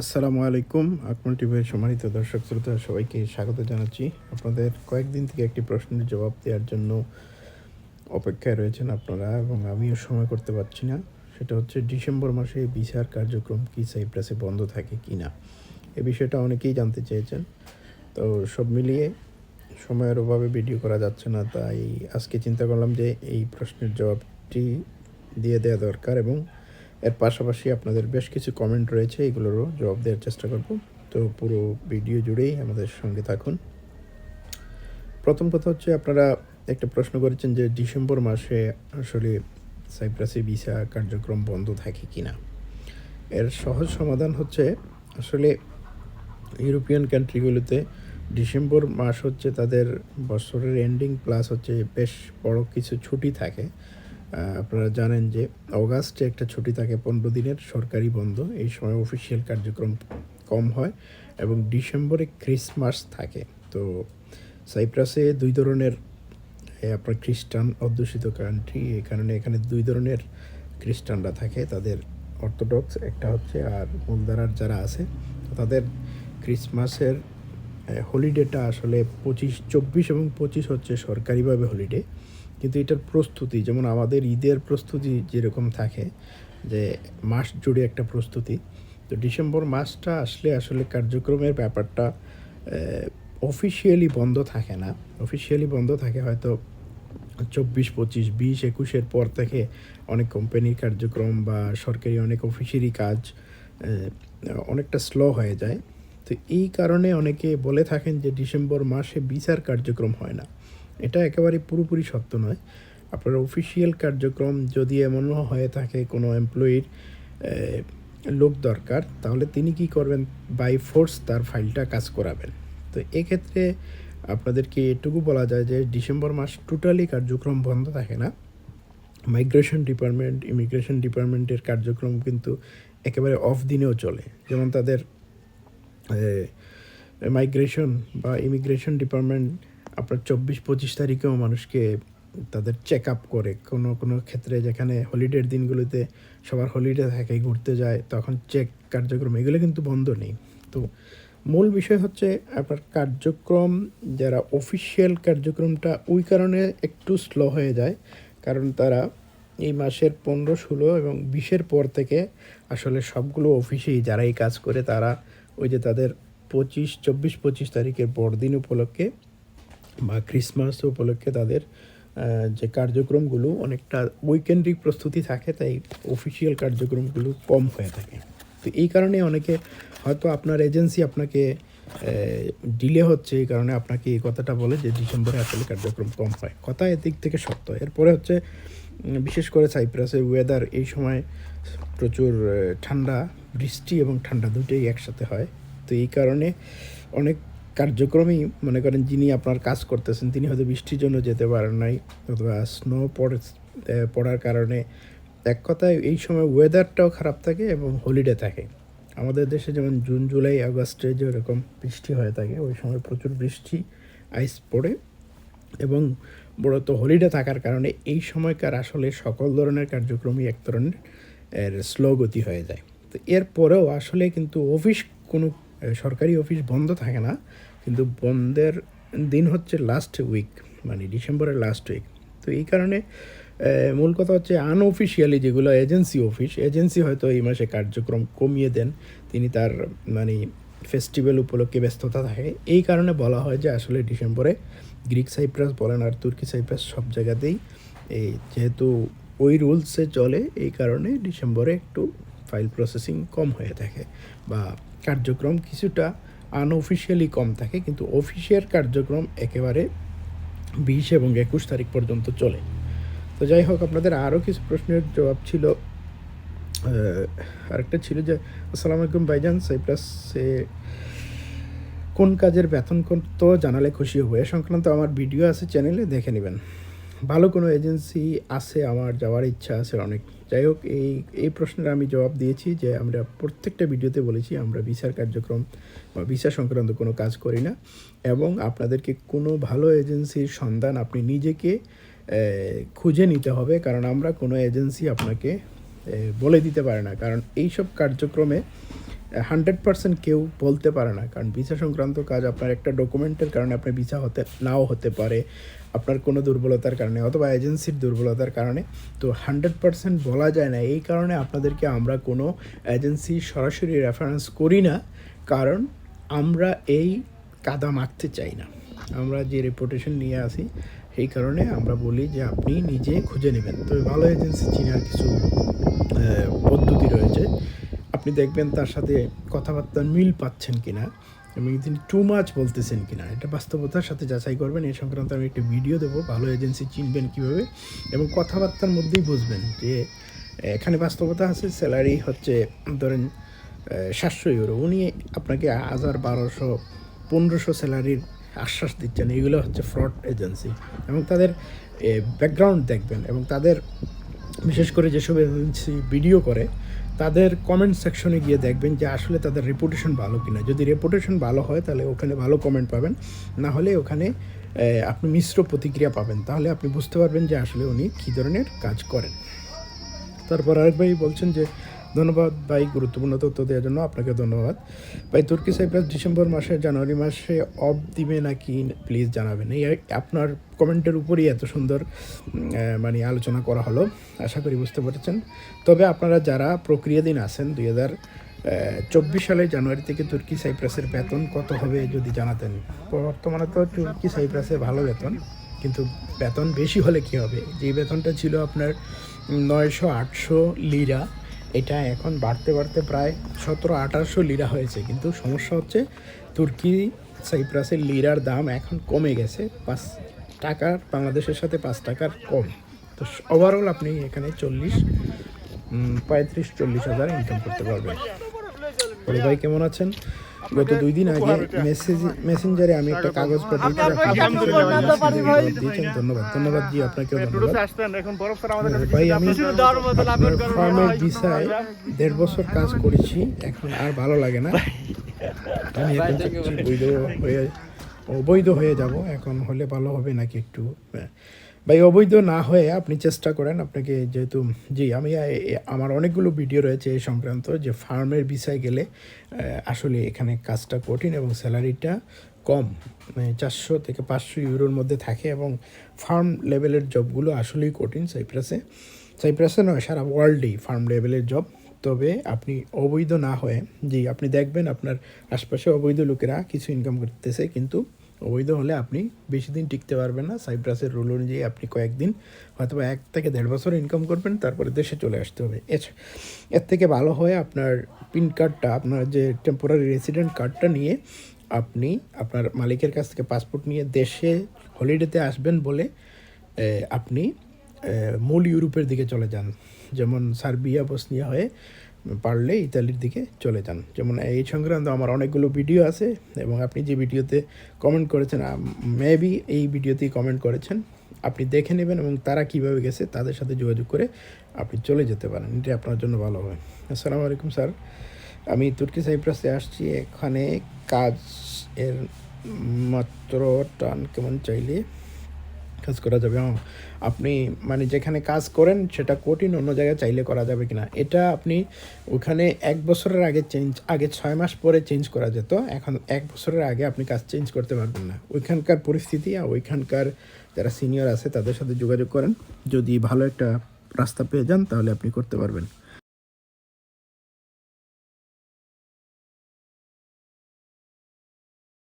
আসসালামু আলাইকুম, আকমল টিভির সম্মানিত দর্শক শ্রোতা, সবাইকে স্বাগত জানাচ্ছি। আপনাদের কয়েকদিন থেকে একটি প্রশ্নের জবাব দেওয়ার জন্য অপেক্ষায় রয়েছেন আপনারা এবং আমিও সময় করতে পারছি না। সেটা হচ্ছে, ডিসেম্বর মাসে বিচার কার্যক্রম কি সাইপ্রাসে বন্ধ থাকে কি না? এ বিষয়টা অনেকেই জানতে চেয়েছেন। তো সব মিলিয়ে সময়ের অভাবে ভিডিও করা যাচ্ছে না, তাই আজকে চিন্তা করলাম যে এই প্রশ্নের জবাবটি দিয়ে দেওয়া দরকার এবং এর পাশাপাশি আপনাদের বেশ কিছু কমেন্ট রয়েছে, এগুলোরও জবাব দেওয়ার চেষ্টা করব। তো পুরো ভিডিও জুড়েই আমাদের সঙ্গে থাকুন। প্রথম কথা হচ্ছে, আপনারা একটা প্রশ্ন করেছেন যে ডিসেম্বর মাসে আসলে সাইপ্রাসে ভিসা কার্যক্রম বন্ধ থাকে কি না এর সহজ সমাধান হচ্ছে, আসলে ইউরোপিয়ান কান্ট্রিগুলোতে ডিসেম্বর মাস হচ্ছে তাদের বছরের এন্ডিং প্লাস হচ্ছে বেশ বড় কিছু ছুটি থাকে। আপনারা জানেন যে অগাস্টে একটা ছুটি থাকে পনেরো দিনের, সরকারি বন্ধ। এই সময় অফিসিয়াল কার্যক্রম কম হয় এবং ডিসেম্বরে ক্রিসমাস থাকে। তো সাইপ্রাসে দুই ধরনের আপনার খ্রিস্টান অধ্যুষিত কান্ট্রি এই কারণে এখানে দুই ধরনের খ্রিস্টানরা থাকে, তাদের অর্থোডক্স একটা হচ্ছে আর মূলধারার যারা আছে, তাদের ক্রিসমাসের হলিডেটা আসলে পঁচিশ, চব্বিশ এবং পঁচিশ হচ্ছে সরকারিভাবে হলিডে কিন্তু এটার প্রস্তুতি, যেমন আমাদের ঈদের প্রস্তুতি যেরকম থাকে, যে মাস জুড়ে একটা প্রস্তুতি, তো ডিসেম্বর মাসটা আসলে আসলে কার্যক্রমের ব্যাপারটা অফিসিয়ালি বন্ধ থাকে না। অফিসিয়ালি বন্ধ থাকে হয়তো চব্বিশ, পঁচিশ, বিশ, একুশের পর থেকে অনেক কোম্পানির কার্যক্রম বা সরকারি অনেক অফিসেরই কাজ অনেকটা স্লো হয়ে যায়। তো এই কারণে অনেকে বলে থাকেন যে ডিসেম্বর মাসে বিচার কার্যক্রম হয় না। এটা একেবারে পুরোপুরি সত্য নয়। আপনার অফিসিয়াল কার্যক্রম যদি এমনও হয়ে থাকে কোনো এমপ্লয়ির লোক দরকার, তাহলে তিনি কি করবেন? বাই ফোর্স তার ফাইলটা কাজ করাবেন। তো এক্ষেত্রে আপনাদেরকে এটুকু বলা যায় যে ডিসেম্বর মাস টোটালি কার্যক্রম বন্ধ থাকে না। মাইগ্রেশন ডিপার্টমেন্ট ইমিগ্রেশন ডিপার্টমেন্টের কার্যক্রম কিন্তু একেবারে অফ দিনেও চলে। যেমন তাদের মাইগ্রেশন বা ইমিগ্রেশন ডিপার্টমেন্ট আপনার চব্বিশ পঁচিশ তারিখেও মানুষকে তাদের চেক আপ করে। কোনো কোনো ক্ষেত্রে যেখানে হলিডের দিনগুলোতে সবার হলিডে থাকে, ঘুরতে যায়, তখন চেক কার্যক্রম, এগুলো কিন্তু বন্ধ নেই। তো মূল বিষয় হচ্ছে আপনার কার্যক্রম, যারা অফিসিয়াল কার্যক্রমটা ওই কারণে একটু স্লো হয়ে যায়, কারণ তারা এই মাসের পনেরো, ষোলো এবং বিশের পর থেকে আসলে সবগুলো অফিসেই যারা এই কাজ করে, তারা ওই যে তাদের পঁচিশ, চব্বিশ, পঁচিশ তারিখের বড়দিন উপলক্ষে বা ক্রিসমাস উপলক্ষে তাদের যে কার্যক্রমগুলো অনেকটা উইকেন্ডিক প্রস্তুতি থাকে, তাই অফিসিয়াল কার্যক্রমগুলো কম হয়ে থাকে। তো এই কারণে অনেকে হয়তো আপনার এজেন্সি আপনাকে ডিলে হচ্ছে, এই কারণে আপনাকে এই কথাটা বলে যে ডিসেম্বরে আসলে কার্যক্রম কম হয়। কথা এদিক থেকে সত্য। এরপরে হচ্ছে বিশেষ করে সাইপ্রাসের ওয়েদার এই সময় প্রচুর ঠান্ডা, বৃষ্টি এবং ঠান্ডা দুটোই একসাথে হয়। তো এই কারণে অনেক কার্যক্রমেই মনে করেন যিনি আপনার কাজ করতেছেন, তিনি হয়তো বৃষ্টির জন্য যেতে পারেন নাই অথবা স্নো পড়ে পড়ার কারণে। এক কথায় এই সময় ওয়েদারটাও খারাপ থাকে এবং হলিডে থাকে। আমাদের দেশে যেমন জুন, জুলাই, আগস্টে যেরকম বৃষ্টি হয়ে থাকে, ওই সময় প্রচুর বৃষ্টি আইস পড়ে এবং মূলত হলিডে থাকার কারণে এই সময়কার আসলে সকল ধরনের কার্যক্রমই এক ধরনের স্লো গতি হয়ে যায়। তো এরপরেও আসলে কিন্তু অফিস কোনো সরকারি অফিস বন্ধ থাকে না। কিন্তু বন্ধের দিন হচ্ছে লাস্ট উইক মানে ডিসেম্বরের লাস্ট উইক তো এই কারণে মূল কথা হচ্ছে আনঅফিসিয়ালি যেগুলো এজেন্সি অফিস এজেন্সি হয়তো এই মাসে কার্যক্রম কমিয়ে দেন। তিনি তার মানে ফেস্টিভ্যাল উপলক্ষে ব্যস্ততা থাকে। এই কারণে বলা হয় যে আসলে ডিসেম্বরে গ্রিক সাইপ্রাস বলেন আর তুর্কি সাইপ্রাস সব জায়গাতেই এই যেহেতু ওই রুলসে চলে, এই কারণে ডিসেম্বরে একটু ফাইল প্রসেসিং কম হয়ে থাকে বা কার্যক্রম কিছুটা আনঅফিসিয়ালি কম থাকে, কিন্তু অফিসিয়াল কার্যক্রম একেবারে বিশ এবং একুশ তারিখ পর্যন্ত চলে। তো যাই হোক, আপনাদের আরও কিছু প্রশ্নের জবাব ছিল। আরেকটা ছিল যে, আসসালামু আলাইকুম ভাইজান, সাইপ্রাসে কোন কাজের বেতন কত? জানালে খুশি হব। এ সংক্রান্ত আমার ভিডিও আছে, চ্যানেলে দেখে নেবেন। ভালো কোনো এজেন্সি আছে, আমার যাওয়ার ইচ্ছা আছে অনেক। যাই হোক, এই এই প্রশ্নের আমি জবাব দিয়েছি যে আমরা প্রত্যেকটা ভিডিওতে বলেছি আমরা ভিসার কার্যক্রম বা ভিসা সংক্রান্ত কোনো কাজ করি না এবং আপনাদেরকে কোনো ভালো এজেন্সির সন্ধান আপনি নিজেকে খুঁজে নিতে হবে কারণ আমরা কোনো এজেন্সি আপনাকে বলে দিতে পারে না। কারণ এইসব কার্যক্রমে হান্ড্রেড পার্সেন্ট কেউ বলতে পারে না। কারণ ভিসা সংক্রান্ত কাজ আপনার একটা ডকুমেন্টের কারণে আপনার ভিসা হতে, নাও হতে পারে। আপনার কোনো দুর্বলতার কারণে অথবা এজেন্সির দুর্বলতার কারণে। তো হান্ড্রেড পার্সেন্ট বলা যায় না। এই কারণে আপনাদেরকে আমরা কোনো এজেন্সি সরাসরি রেফারেন্স করি না। কারণ আমরা এই কাদা মাখতে চাই না। আমরা যে রেপুটেশন নিয়ে আসি সেই কারণে আমরা বলি যে আপনি নিজে খুঁজে নেবেন। তো ভালো এজেন্সি চিনার কিছু পদ্ধতি রয়েছে। আপনি দেখবেন তার সাথে কথাবার্তার মিল পাচ্ছেন কিনা এবং তিনি টু মাচ বলতেছেন কিনা। এটা বাস্তবতার সাথে যাচাই করবেন। এই সংক্রান্ত আমি একটা ভিডিও দেবো। ভালো এজেন্সি চিনবেন কীভাবে এবং কথাবার্তার মধ্যেই বুঝবেন যে, এখানে বাস্তবতা আছে স্যালারি হচ্ছে, ধরেন সাতশো ইউরো উনি আপনাকে হাজার বারোশো, পনেরোশো স্যালারির আশ্বাস দিচ্ছেন। এগুলো হচ্ছে ফ্রড এজেন্সি এবং তাদের ব্যাকগ্রাউন্ড দেখবেন এবং তাদের বিশেষ করে যেসব এজেন্সি ভিডিও করে, তাদের কমেন্ট সেকশনে গিয়ে দেখবেন যে আসলে তাদের রেপুটেশন ভালো কিনা। যদি রেপুটেশন ভালো হয়, তাহলে ওখানে ভালো কমেন্ট পাবেন। না হলে ওখানে আপনি মিশ্র প্রতিক্রিয়া পাবেন। তাহলে আপনি বুঝতে পারবেন যে আসলে উনি কী ধরনের কাজ করেন। তারপর আরেক ভাই বলছেন যে ধন্যবাদ ভাই, গুরুত্বপূর্ণ তথ্য দেওয়ার জন্য আপনাকে ধন্যবাদ। ভাই, তুর্কি সাইপ্রাস ডিসেম্বর মাসে জানুয়ারি মাসে অফ দিবে নাকি প্লিজ জানাবেন? এই আপনার কমেন্টের উপরই এত সুন্দর মানে আলোচনা করা হলো, আশা করি বুঝতে পেরেছেন। তবে আপনারা যারা প্রক্রিয়াধীন আছেন, দুই হাজার চব্বিশ সালে জানুয়ারি থেকে তুর্কি সাইপ্রাসের বেতন কত হবে যদি জানাতেন? বর্তমানে তো তুর্কি সাইপ্রাসে ভালো বেতন, কিন্তু বেতন বেশি হলে কি হবে? যে বেতনটা ছিল আপনার নয়শো আটশো লিরা এটা এখন বাড়তে বাড়তে প্রায় সতেরো, আঠারোশো লিরা হয়েছে। কিন্তু সমস্যা হচ্ছে তুর্কি, সাইপ্রাসের লিরার দাম এখন কমে গেছে। পাঁচ টাকার, বাংলাদেশের সাথে পাঁচ টাকার কম। তো ওভারঅল আপনি এখানে চল্লিশ পঁয়ত্রিশ, চল্লিশ হাজার ইনকাম করতে পারবেন। ভাই কেমন আছেন? গত দুই দিন আগে মেসেজ মেসেঞ্জারে আমি একটা কাগজ পাঠিয়েছি আপনি জবাব দিয়েছেন ধন্যবাদ। ধন্যবাদ জি আপনাকেও ধন্যবাদ। কাছে ভাই আমি ফার্মের ভিসায় দেড় বছর কাজ করেছি এখন আর ভালো লাগে না। আমি এখন বৈধ হয়ে অবৈধ হয়ে যাব, এখন হলে ভালো হবে নাকি একটু হ্যাঁ। ভাই, অবৈধ না হয়ে আপনি চেষ্টা করেন, আপনাকে যেহেতু, জি, আমি আমার অনেকগুলো ভিডিও রয়েছে এই সংক্রান্ত, যে ফার্মের বিষয়ে গেলে আসলে এখানে কাজটা কঠিন এবং স্যালারিটা কম মানে চারশো থেকে পাঁচশো ইউরোর মধ্যে থাকে এবং ফার্ম লেভেলের জবগুলো আসলেই কঠিন সাইপ্রাসে সাইপ্রাসে নয়, সারা ওয়ার্ল্ডেই ফার্ম লেভেলের জব তবে আপনি অবৈধ না হয়ে, জি, আপনি দেখবেন আপনার আশপাশে অবৈধ লোকেরা কিছু ইনকাম করতেছে, কিন্তু অবৈধ হলে আপনি বেশি দিন টিকতে পারবেন না। সাইপ্রাসের রুল অনুযায়ী আপনি কয়েকদিন হয়তো এক থেকে দেড় বছর ইনকাম করবেন, তারপরে দেশে চলে আসতে হবে। এর থেকে ভালো হয় আপনার পিন কার্ডটা আপনার যে টেম্পোরারি রেসিডেন্ট কার্ডটা নিয়ে আপনি আপনার মালিকের কাছ থেকে পাসপোর্ট নিয়ে দেশে হলিডেতে আসবেন বলে আপনি মূল ইউরোপের দিকে চলে যান। যেমন সার্বিয়া, বসনিয়া হয়ে পারলে ইতালির দিকে চলে যান। যেমন এই সংক্রান্ত আমার অনেকগুলো ভিডিও আছে এবং আপনি যে ভিডিওতে কমেন্ট করেছেন মেবি এই ভিডিওতেই কমেন্ট করেছেন, আপনি দেখে নেবেন এবং তারা কীভাবে গেছে তাদের সাথে যোগাযোগ করে আপনি চলে যেতে পারেন। এটা আপনার জন্য ভালো হবে আসসালামু আলাইকুম, স্যার। আমি তুর্কি সাইপ্রাসে আসছি। এখানে কাজ এর মাত্র টান কেমন চাইলে কাজ করা যাবে। আপনি মানে যেখানে কাজ করেন, সেটা কঠিন অন্য জায়গায় চাইলে করা যাবে কিনা। এটা আপনি ওখানে এক বছরের আগে চেঞ্জ আগে ছয় মাস পরে চেঞ্জ করা যেত। এখন এক বছরের আগে আপনি কাজ চেঞ্জ করতে পারবেন না। ওইখানকার পরিস্থিতি আর ওইখানকার যারা সিনিয়র আছে, তাদের সাথে যোগাযোগ করেন। যদি ভালো একটা রাস্তা পেয়ে যান, তাহলে আপনি করতে পারবেন।